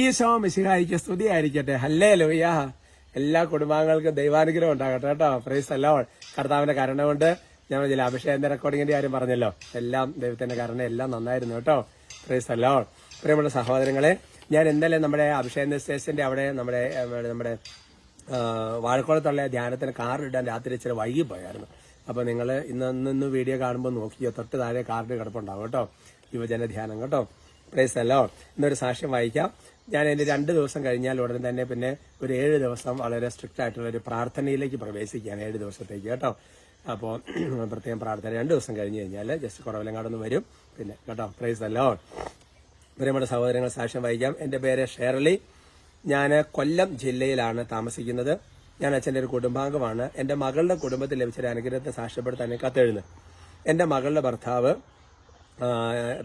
ഈശോ മിശിഹായിക്ക് സ്തുതി ആയിരിക്കട്ടെ ഹല്ലേ ലോയ്യ എല്ലാ കുടുംബാംഗങ്ങൾക്കും ദൈവാനുഗ്രഹം ഉണ്ടാകട്ടെ കേട്ടോ. പ്രൈസ് അല്ലോ കർത്താവിന്റെ കരുണ കൊണ്ട് ഞാൻ ചില അഭിഷേകന്റെ റെക്കോർഡിങ്ങിന്റെ കാര്യം പറഞ്ഞല്ലോ. എല്ലാം ദൈവത്തിന്റെ കരുണ എല്ലാം നന്നായിരുന്നു കേട്ടോ. പ്രൈസ് അല്ലോ പ്രിയമുള്ള സഹോദരങ്ങളെ ഞാൻ എന്തായാലും നമ്മുടെ അഭിഷേക സ്റ്റേഷന്റെ അവിടെ നമ്മുടെ നമ്മുടെ വാഴക്കുളത്തുള്ള ധ്യാനത്തിന് കാറിടാൻ രാത്രി ഇച്ചിരി വൈകി പോയായിരുന്നു. അപ്പൊ നിങ്ങൾ ഇന്ന് ഇന്ന് വീഡിയോ കാണുമ്പോൾ നോക്കിയോ? തൊട്ട് താഴെ കാർഡ് കിടപ്പുണ്ടാവും കേട്ടോ. യുവജന ധ്യാനം കേട്ടോ. പ്രൈസ് അല്ലോ എന്നൊരു സാക്ഷ്യം വായിക്കാം. ഞാൻ എന്റെ രണ്ട് ദിവസം കഴിഞ്ഞാൽ ഉടനെ തന്നെ പിന്നെ ഒരു ഏഴ് ദിവസം വളരെ സ്ട്രിക്റ്റ് ആയിട്ടുള്ള ഒരു പ്രാർത്ഥനയിലേക്ക് പ്രവേശിക്കുകയാണ് ഏഴ് ദിവസത്തേക്ക് കേട്ടോ. അപ്പോൾ പ്രത്യേകം പ്രാർത്ഥന രണ്ട് ദിവസം കഴിഞ്ഞ് കഴിഞ്ഞാൽ ജസ്റ്റ് കുറവിലങ്ങാടൊന്ന് വരും. പിന്നെ കേട്ടോ പ്രൈസ് അല്ലോ പ്രിയമുള്ള സഹോദരങ്ങൾ സാക്ഷ്യം വഹിക്കാം എന്റെ പേര് ഷേർലി. ഞാൻ കൊല്ലം ജില്ലയിലാണ് താമസിക്കുന്നത്. ഞാൻ അച്ഛന്റെ ഒരു കുടുംബാംഗമാണ്. എന്റെ മകളുടെ കുടുംബത്തിൽ ലഭിച്ച ഒരു അനുഗ്രഹത്തെ സാക്ഷ്യപ്പെടുത്താൻ കത്തെഴുതുന്നത് എന്റെ മകളുടെ ഭർത്താവ്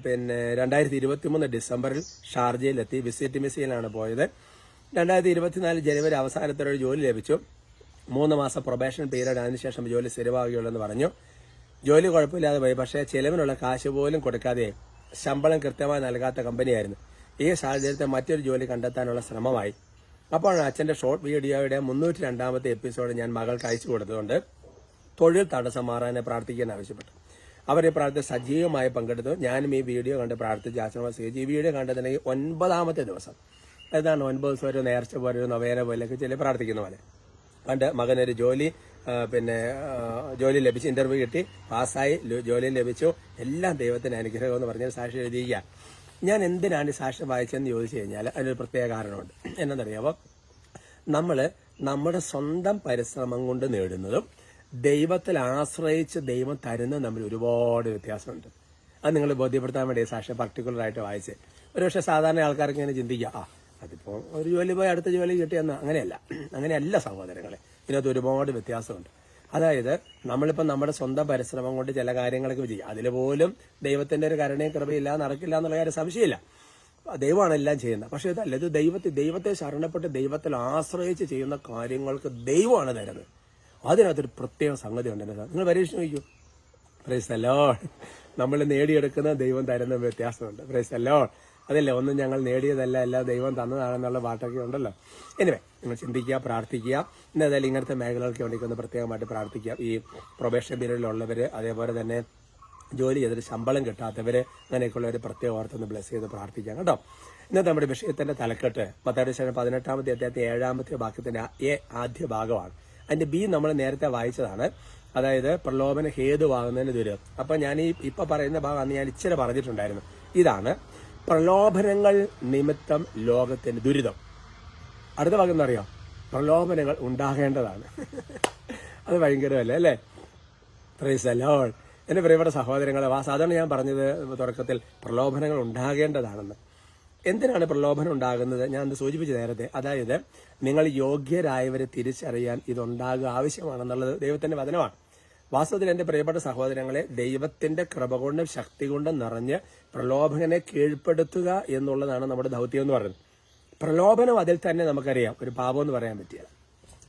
പിന്നെ രണ്ടായിരത്തി ഇരുപത്തി മൂന്ന് ഡിസംബറിൽ ഷാർജയിലെത്തി. വിസിറ്റ് മിസയിലാണ് പോയത്. രണ്ടായിരത്തി ഇരുപത്തിനാല് ജനുവരി അവസാനത്തോടെ ജോലി ലഭിച്ചു. മൂന്ന് മാസം പ്രൊബേഷൻ പീരീഡ് അതിനുശേഷം ജോലി സ്ഥിരമാവുകയുള്ളൂ എന്ന് പറഞ്ഞു. ജോലി കുഴപ്പമില്ലാതെ പോയി. പക്ഷേ ചെലവിനുള്ള കാശ് പോലും കൊടുക്കാതെ ശമ്പളം കൃത്യമായി നൽകാത്ത കമ്പനിയായിരുന്നു. ഈ സാഹചര്യത്തെ മറ്റൊരു ജോലി കണ്ടെത്താനുള്ള ശ്രമമായി. അപ്പോഴാണ് അച്ഛന്റെ ഷോർട്ട് വീഡിയോയുടെ മുന്നൂറ്റി രണ്ടാമത്തെ എപ്പിസോഡ് ഞാൻ മകൾക്ക് അയച്ചു കൊടുത്തുകൊണ്ട് തൊഴിൽ തടസ്സം മാറാനെ പ്രാർത്ഥിക്കാൻ ആവശ്യപ്പെട്ടു. അവർ ഈ പ്രാർത്ഥന സജീവമായി പങ്കെടുത്തു. ഞാനും ഈ വീഡിയോ കണ്ട് പ്രാർത്ഥിച്ച് ആശ്രമം സ്വീകരിച്ചു ഈ വീഡിയോ കണ്ടതിനെങ്കിൽ ഒൻപതാമത്തെ ദിവസം. ഏതാണ് ഒൻപത് ദിവസം ഒരു നേർച്ച ഒരു നവേന പോലെയൊക്കെ ചില പ്രാർത്ഥിക്കുന്ന പോലെ. കണ്ട് മകനൊരു ജോലി പിന്നെ ജോലി ലഭിച്ചു ഇന്റർവ്യൂ കിട്ടി പാസ്സായി ജോലി ലഭിച്ചു. എല്ലാം ദൈവത്തിന് അനുഗ്രഹം എന്ന് പറഞ്ഞ സാക്ഷി എഴുതിയിരിക്കുക. ഞാൻ എന്തിനാണ് ഈ സാക്ഷ്യം വായിച്ചതെന്ന് ചോദിച്ചു കഴിഞ്ഞാൽ അതിനൊരു പ്രത്യേക കാരണമുണ്ട്. എന്നറിയാമോ നമ്മൾ നമ്മുടെ സ്വന്തം പരിശ്രമം കൊണ്ട് നേടുന്നതും ദൈവത്തിൽ ആശ്രയിച്ച് ദൈവം തരുന്ന നമ്മൾ ഒരുപാട് വ്യത്യാസമുണ്ട്. അത് നിങ്ങൾ ബോധ്യപ്പെടുത്താൻ വേണ്ടി സാക്ഷ്യം പർട്ടിക്കുലർ ആയിട്ട് വായിച്ച്. ഒരുപക്ഷെ സാധാരണ ആൾക്കാർക്ക് ഇങ്ങനെ ചിന്തിക്കുക ആ അതിപ്പോൾ ഒരു ജോലി പോയി അടുത്ത ജോലി കിട്ടിയെന്ന്. അങ്ങനെയല്ല. അങ്ങനെയല്ല സഹോദരങ്ങളെ. ഇതിനകത്ത് ഒരുപാട് വ്യത്യാസമുണ്ട്. അതായത് നമ്മളിപ്പോൾ നമ്മുടെ സ്വന്തം പരിശ്രമം കൊണ്ട് ചില കാര്യങ്ങളൊക്കെ ചെയ്യും അതിൽ പോലും ദൈവത്തിന്റെ ഒരു കരുണയും കൃപയില്ല നടക്കില്ല എന്നുള്ള കാര്യം സംശയമില്ല. ദൈവമാണ് എല്ലാം ചെയ്യുന്നത്. പക്ഷേ ഇതല്ല ഇത് ദൈവത്തെ ദൈവത്തെ ശരണപ്പെട്ട് ദൈവത്തിൽ ആശ്രയിച്ച് ചെയ്യുന്ന കാര്യങ്ങൾക്ക് ദൈവമാണ് തരുന്നത്. അതിനകത്തൊരു പ്രത്യേക സംഗതി ഉണ്ട് എന്നെ നിങ്ങൾ പരീക്ഷ നോക്കൂ. പ്രൈസ് അല്ലോ നമ്മൾ നേടിയെടുക്കുന്ന ദൈവം തരുന്ന വ്യത്യാസമുണ്ട്. പ്രൈസ് അല്ലോ അതല്ലേ ഒന്നും ഞങ്ങൾ നേടിയതല്ല എല്ലാം ദൈവം തന്നതാണെന്നുള്ള പാട്ടൊക്കെ ഉണ്ടല്ലോ. എനിവേ നിങ്ങൾ ചിന്തിക്കുക പ്രാർത്ഥിക്കുക. ഇന്ന് ഏതായാലും ഇങ്ങനത്തെ മേഖലകൾക്ക് വേണ്ടി ഒന്ന് പ്രത്യേകമായിട്ട് പ്രാർത്ഥിക്കുക. ഈ പ്രൊബേഷൻ പീരീഡിലുള്ളവർ അതേപോലെ തന്നെ ജോലി ചെയ്തിട്ട് ശമ്പളം കിട്ടാത്തവർ അങ്ങനെയൊക്കെയുള്ളവർ പ്രത്യേക ഓർത്തൊന്ന് ബ്ലസ് ചെയ്ത് പ്രാർത്ഥിക്കാം കേട്ടോ. ഇന്നത്തെ നമ്മുടെ വിഷയത്തിന്റെ തലക്കെട്ട് പത്താം ശേഷം പതിനെട്ടാമത്തെ അദ്ദേഹത്തെ ഏഴാമത്തെ വാക്യത്തിന്റെ ആദ്യ ഭാഗമാണ്. അതിന്റെ ബി നമ്മൾ നേരത്തെ വായിച്ചതാണ്. അതായത് പ്രലോഭന ഹേതുവാകുന്നതിന് ദുരിതം അപ്പൊ ഞാൻ ഈ ഇപ്പൊ പറയുന്ന ഭാഗം അന്ന് ഞാൻ ഇച്ചിരി പറഞ്ഞിട്ടുണ്ടായിരുന്നു. ഇതാണ് പ്രലോഭനങ്ങൾ നിമിത്തം ലോകത്തിന് ദുരിതം. അടുത്ത ഭാഗം എന്താ അറിയോ? പ്രലോഭനങ്ങൾ ഉണ്ടാകേണ്ടതാണ്. അത് ഭയങ്കരമല്ലേ അല്ലേ? പ്രൈസ് അലോൾ എന്റെ പ്രിയപ്പെട്ട സഹോദരങ്ങളെ വാ സാധാരണ ഞാൻ പറഞ്ഞത് തുടക്കത്തിൽ പ്രലോഭനങ്ങൾ ഉണ്ടാകേണ്ടതാണെന്ന്. എന്തിനാണ് പ്രലോഭനം ഉണ്ടാകുന്നത്? ഞാൻ അത് സൂചിപ്പിച്ചു നേരത്തെ. അതായത് നിങ്ങൾ യോഗ്യരായവരെ തിരിച്ചറിയാൻ ഇതുണ്ടാകുക ആവശ്യമാണെന്നുള്ളത് ദൈവത്തിന്റെ വചനമാണ്. വാസ്തവത്തിൽ എന്റെ പ്രിയപ്പെട്ട സഹോദരങ്ങളെ ദൈവത്തിന്റെ കൃപ കൊണ്ടും ശക്തി കൊണ്ടും നിറഞ്ഞ് പ്രലോഭനെ കീഴ്പ്പെടുത്തുക എന്നുള്ളതാണ് നമ്മുടെ ദൗത്യം എന്ന് പറയുന്നത്. പ്രലോഭനം അതിൽ തന്നെ നമുക്കറിയാം. ഒരു പാപം എന്ന് പറയാൻ പറ്റില്ല.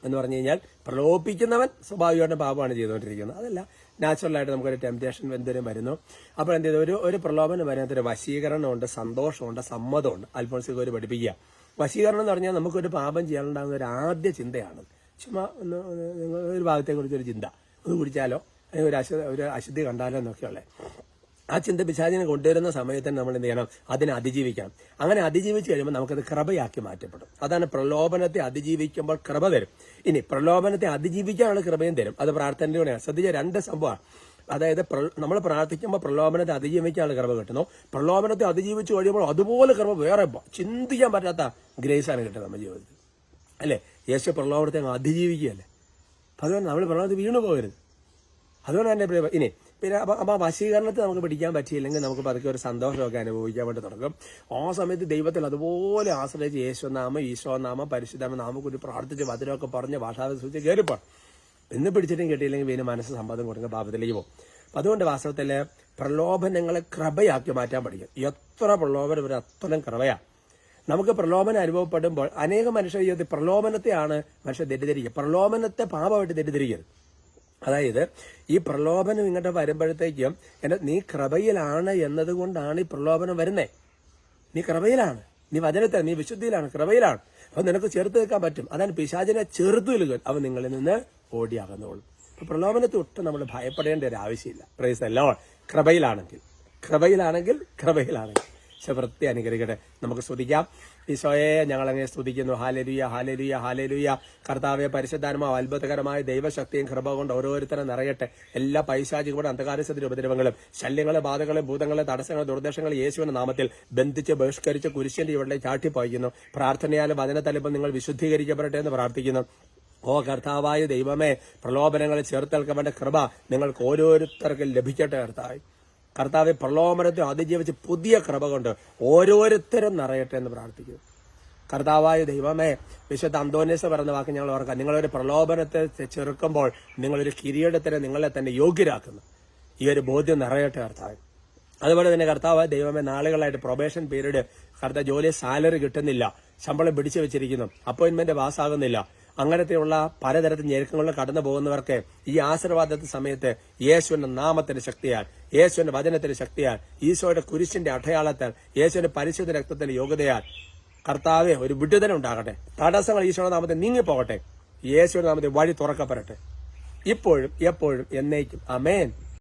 എന്ന് പറഞ്ഞു കഴിഞ്ഞാൽ പ്രലോഭിക്കുന്നവൻ സ്വാഭാവികമായിട്ടും പാപമാണ് ചെയ്തുകൊണ്ടിരിക്കുന്നത്. അതല്ല നാച്ചുറലായിട്ട് നമുക്കൊരു ടെംപ്റ്റേഷൻ എന്തെങ്കിലും വരുന്നു അപ്പോൾ എന്ത് ചെയ്തു? ഒരു ഒരു പ്രലോഭനം വരുന്നതിന് വശീകരണമുണ്ട് സന്തോഷമുണ്ട് സമ്മതമുണ്ട്. അൽഫോൺസിക്ക് ഒരു പഠിപ്പിക്കുക. വശീകരണം എന്ന് പറഞ്ഞാൽ നമുക്കൊരു പാപം ചെയ്യാനുണ്ടാകുന്ന ഒരു ആദ്യ ചിന്തയാണ്. ചുമ്മാ ഒന്ന് ഒരു ഭാഗത്തെക്കുറിച്ചൊരു ചിന്ത. ഒന്ന് കുടിച്ചാലോ? അല്ലെങ്കിൽ ഒരു അശു ഒരു അശുദ്ധി കണ്ടാലോ എന്നൊക്കെയുള്ളത്. ആ ചിന്ത പിശാചിനെ കൊണ്ടുവരുന്ന സമയത്ത് നമ്മൾ എന്ത് ചെയ്യണം? അതിനെ അതിജീവിക്കണം. അങ്ങനെ അതിജീവിച്ചു കഴിയുമ്പോൾ നമുക്കത് കൃപയാക്കി മാറ്റപ്പെടും. അതാണ് പ്രലോഭനത്തെ അതിജീവിക്കുമ്പോൾ കൃപ തരും. ഇനി പ്രലോഭനത്തെ അതിജീവിക്കാനുള്ള കൃപയും തരും. അത് പ്രാർത്ഥനയിലൂടെയാണ്. ശ്രദ്ധിച്ച രണ്ട് സംഭവമാണ്. അതായത് നമ്മൾ പ്രാർത്ഥിക്കുമ്പോൾ പ്രലോഭനത്തെ അതിജീവിക്കാനുള്ള കൃപ കിട്ടുന്നു. പ്രലോഭനത്തെ അതിജീവിച്ചു കഴിയുമ്പോൾ അതുപോലെ കൃപ വേറെ ചിന്തിക്കാൻ പറ്റാത്ത ഗ്രേസാണ് കിട്ടുന്നത് നമ്മുടെ ജീവിതത്തിൽ. അല്ലേ? യേശു പ്രലോഭനത്തെ അതിജീവിക്കുകയല്ലേ? അതുകൊണ്ട് നമ്മൾ പ്രലോഭനത്തിൽ വീണു പോകരുത് അതുകൊണ്ട് തന്നെ ഇനി പിന്നെ അപ്പം ആ വശീകരണത്തെ നമുക്ക് പിടിക്കാൻ പറ്റിയില്ലെങ്കിൽ നമുക്ക് പതുക്കെ ഒരു സന്തോഷമൊക്കെ അനുഭവിക്കാൻ വേണ്ടി തുടങ്ങും. ആ സമയത്ത് ദൈവത്തിൽ അതുപോലെ ആശ്രയിച്ച് യേശുനാമം ഈശോനാമം പരിശുദ്ധാമ പരിശുദ്ധമ നാമം കൂടി പ്രാർത്ഥിച്ച് വചനമൊക്കെ പറഞ്ഞ് ഭാഷാവിധ സൂചിച്ച് കയറിപ്പോൾ എന്ന് പിടിച്ചിട്ടും കിട്ടിയില്ലെങ്കിൽ വീണ്ടും മനസ്സ് സമ്പാദം കൊടുക്കുന്ന പാപത്തിലേക്ക് പോകും. അപ്പം അതുകൊണ്ട് വാസ്തവത്തിൽ പ്രലോഭനങ്ങളെ കൃപയാക്കി മാറ്റാൻ പഠിക്കും. എത്ര പ്രലോഭനം ഒരു അത്രയും കൃപയാണ് നമുക്ക് പ്രലോഭനം അനുഭവപ്പെടുമ്പോൾ അനേക മനുഷ്യർ പ്രലോഭനത്തെയാണ് മനുഷ്യർ തെറ്റിദ്ധരിക്കുക. പ്രലോഭനത്തെ പാപമായിട്ട് തെറ്റിദ്ധരിക്കരുത്. അതായത് ഈ പ്രലോഭനം ഇങ്ങോട്ട് വരുമ്പോഴത്തേക്കും എന്നെ നീ കൃപയിലാണ് എന്നതുകൊണ്ടാണ് ഈ പ്രലോഭനം വരുന്നേ. നീ കൃപയിലാണ്. നീ വചനത്തിൽ നീ വിശുദ്ധിയിലാണ് കൃപയിലാണ്. അപ്പൊ നിനക്ക് ചേർത്ത് നിൽക്കാൻ പറ്റും. അതാണ് പിശാചിനെ ചെറുത്തു നിൽക്കുക അവൻ നിങ്ങളിൽ നിന്ന് ഓടിയാകുന്നുള്ളൂ അപ്പൊ പ്രലോഭനത്തെ ഒട്ടും നമ്മൾ ഭയപ്പെടേണ്ട ഒരു ആവശ്യമില്ല. പ്രൈസ് അല്ലോ കൃപയിലാണെങ്കിൽ. കൃപയിലാണെങ്കിൽ കൃപയിലാണെങ്കിൽ. പക്ഷെ വൃത്തി അനുഗ്രഹിക്കട്ടെ നമുക്ക് സ്തുതിക്കാം. ഈശോയെ ഞങ്ങൾ അങ്ങനെ സ്തുതിക്കുന്നു. ഹാലലുയ ഹാലലുയ ഹാലലുയ. കർത്താവെ പരിശുദ്ധാത്മാവ് അത്ഭുതകരമായ ദൈവശക്തിയും കൃപ കൊണ്ട് ഓരോരുത്തരും നിറയട്ടെ. എല്ലാ പൈശാചികളും അന്ധകാരസത്തിന്റെ ഉപദ്രവങ്ങളും ശല്യങ്ങളെ ബാധകളെ ഭൂതങ്ങളെ തടസ്സങ്ങളെ ദുർദ്ദേശങ്ങളെ യേശുവിന്റെ നാമത്തിൽ ബന്ധിച്ച് ബഹിഷ്കരിച്ച് കുരിശന്റെ ഇവിടെ ചാട്ടിപ്പോയിക്കുന്നു പ്രാർത്ഥനയാലും വചനത്തലിപ്പം നിങ്ങൾ വിശുദ്ധീകരിക്കപ്പെടട്ടെ എന്ന് പ്രാർത്ഥിക്കുന്നു. ഓ കർത്താവായ ദൈവമേ പ്രലോഭനങ്ങളെ ചേർത്തേൽക്കപ്പെട്ട കൃപ നിങ്ങൾക്ക് ഓരോരുത്തർക്കും ലഭിക്കട്ടെ കർത്താവ്. കർത്താവ് പ്രലോഭനത്തെ അതിജീവിച്ച് പുതിയ കൃപ കൊണ്ട് ഓരോരുത്തരും നിറയട്ടെ എന്ന് പ്രാർത്ഥിക്കുന്നു. കർത്താവായ ദൈവമേ വിശുദ്ധ അന്തോനേസ് പറയുന്ന വാക്ക് ഞങ്ങൾ ഓർക്കാം. നിങ്ങളൊരു പ്രലോഭനത്തെ ചെറുക്കുമ്പോൾ നിങ്ങളൊരു കിരീടത്തിന് നിങ്ങളെ തന്നെ യോഗ്യരാക്കുന്നു. ഈ ഒരു ബോധ്യം നിറയട്ടെ കർത്താവ്. അതുപോലെ തന്നെ കർത്താവ് ദൈവമേ നാളുകളായിട്ട് പ്രൊബേഷൻ പീരീഡ് കർത്താവ് ജോലി സാലറി കിട്ടുന്നില്ല. ശമ്പളം പിടിച്ചു വെച്ചിരിക്കുന്നു. അപ്പോയിന്റ്മെന്റ് പാസ്സാകുന്നില്ല അങ്ങനത്തെയുള്ള പലതരത്തിൽ ഞെരുക്കങ്ങളിൽ കടന്നു പോകുന്നവർക്ക് ഈ ആശീർവാദത്തെ സമയത്ത് യേശുവിന്റെ നാമത്തിന്റെ ശക്തിയാൽ യേശുവിന്റെ വചനത്തിന്റെ ശക്തിയാൽ ഈശോയുടെ കുരിശിന്റെ അടയാളത്താൽ യേശുവിന്റെ പരിശുദ്ധ രക്തത്തിന്റെ യോഗ്യതയാൽ കർത്താവെ ഒരു വിടുതല ഉണ്ടാകട്ടെ. തടസ്സങ്ങൾ ഈശോയുടെ നാമത്തെ നീങ്ങിപ്പോകട്ടെ. യേശുവിന്റെ നാമത്തെ വഴി തുറക്കപ്പെടട്ടെ. ഇപ്പോഴും എപ്പോഴും എന്നേക്കും. അമേൻ